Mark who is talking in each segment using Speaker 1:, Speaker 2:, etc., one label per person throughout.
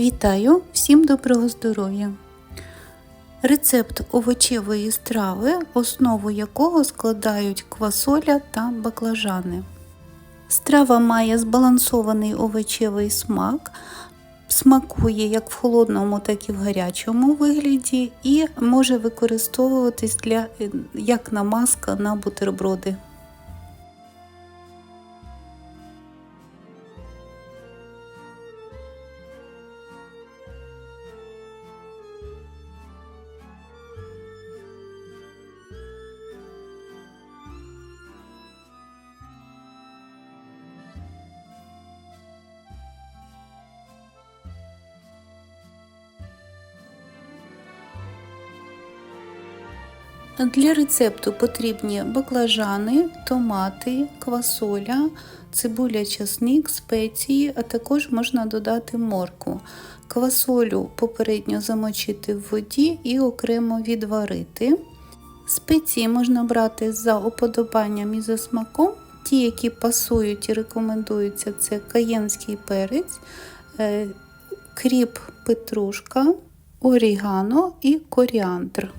Speaker 1: Вітаю! Всім доброго здоров'я! Рецепт овочевої страви, основу якого складають квасоля та баклажани. Страва має збалансований овочевий смак, смакує як в холодному, так і в гарячому вигляді, і може використовуватись для, як намазка на бутерброди. Для рецепту потрібні баклажани, томати, квасоля, цибуля, часник, спеції, а також можна додати морку. Квасолю попередньо замочити в воді і окремо відварити. Спеції можна брати за уподобанням і за смаком. Ті, які пасують і рекомендуються, це каєнський перець, е, кріп петрушка, орігано і коріандр.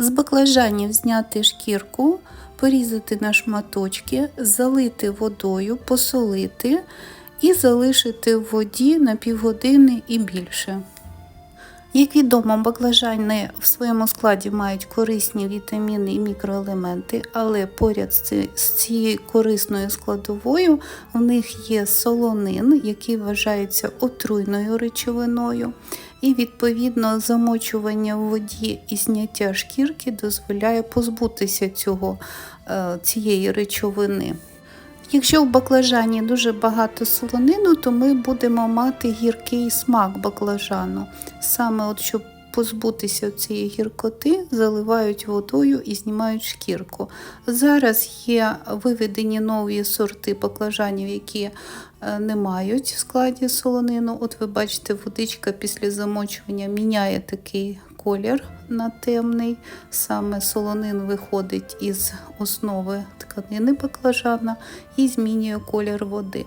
Speaker 1: З баклажанів зняти шкірку, порізати на шматочки, залити водою, посолити і залишити в воді на півгодини і більше. Як відомо, баклажани в своєму складі мають корисні вітаміни і мікроелементи, але поряд з цією корисною складовою в них є солонин, який вважається отруйною речовиною. І, відповідно, замочування в воді і зняття шкірки дозволяє позбутися цього, е, цієї речовини. Якщо в баклажані дуже багато солонину, то ми будемо мати гіркий смак баклажану. Саме от щоб позбутися цієї гіркоти, заливають водою і знімають шкірку. Зараз є виведені нові сорти баклажанів, які е, не мають в складі солонину. От ви бачите, водичка після замочування міняє такий колір на темний. Саме солонин виходить із основи тканини баклажана і змінює колір води.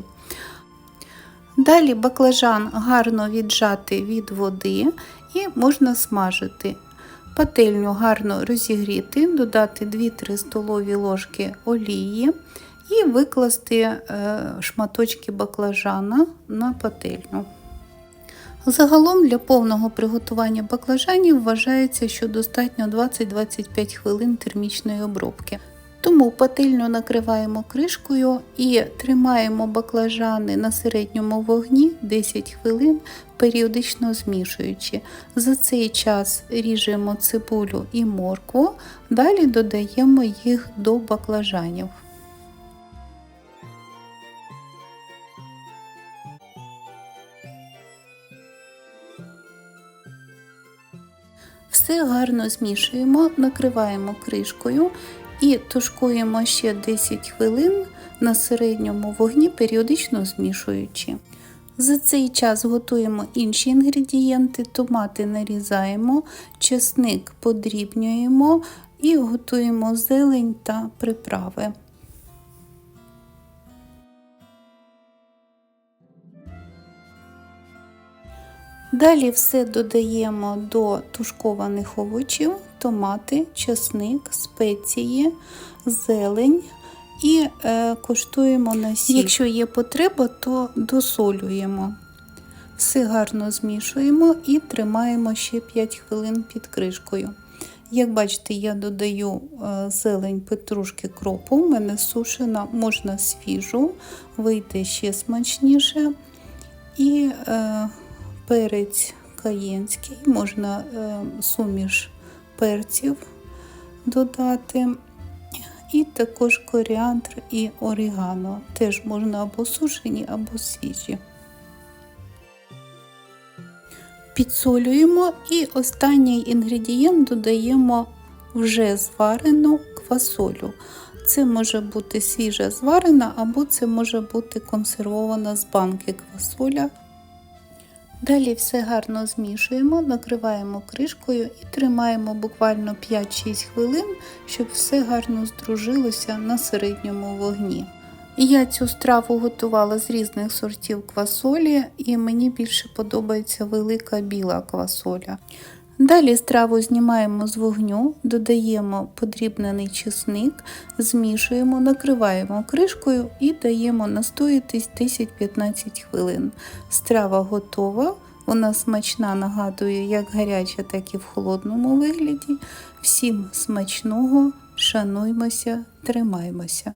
Speaker 1: Далі баклажан гарно віджати від води і можна смажити. Пательню гарно розігріти, додати 2-3 столові ложки олії і викласти е, шматочки баклажана на пательню. Загалом для повного приготування баклажанів вважається, що достатньо 20-25 хвилин термічної обробки. Тому пательню накриваємо кришкою і тримаємо баклажани на середньому вогні 10 хвилин, періодично змішуючи. За цей час ріжемо цибулю і моркву, далі додаємо їх до баклажанів. Все гарно змішуємо, накриваємо кришкою і тушкуємо ще 10 хвилин на середньому вогні, періодично змішуючи. За цей час готуємо інші інгредієнти, томати нарізаємо, чесник подрібнюємо і готуємо зелень та приправи. Далі все додаємо до тушкованих овочів, томати, чесник, спеції, зелень і е, коштуємо на сіль. Якщо є потреба, то досолюємо. Все гарно змішуємо і тримаємо ще 5 хвилин під кришкою. Як бачите, я додаю е, зелень петрушки кропу, у мене сушена, можна свіжу, вийде ще смачніше. І е, перець каєнський, можна е, суміш перців додати, і також коріандр і орігано. Теж можна або сушені, або свіжі. Підсолюємо і останній інгредієнт додаємо вже зварену квасолю. Це може бути свіжа зварена, або це може бути консервована з банки квасоля. Далі все гарно змішуємо, накриваємо кришкою і тримаємо буквально 5-6 хвилин, щоб все гарно здружилося на середньому вогні. Я цю страву готувала з різних сортів квасолі, і мені більше подобається велика біла квасоля. Далі страву знімаємо з вогню, додаємо подрібнений чесник, змішуємо, накриваємо кришкою і даємо настоїтись 10-15 хвилин. Страва готова. Вона смачна, нагадує, як гаряча, так і в холодному вигляді. Всім смачного, шануймося, тримаймося.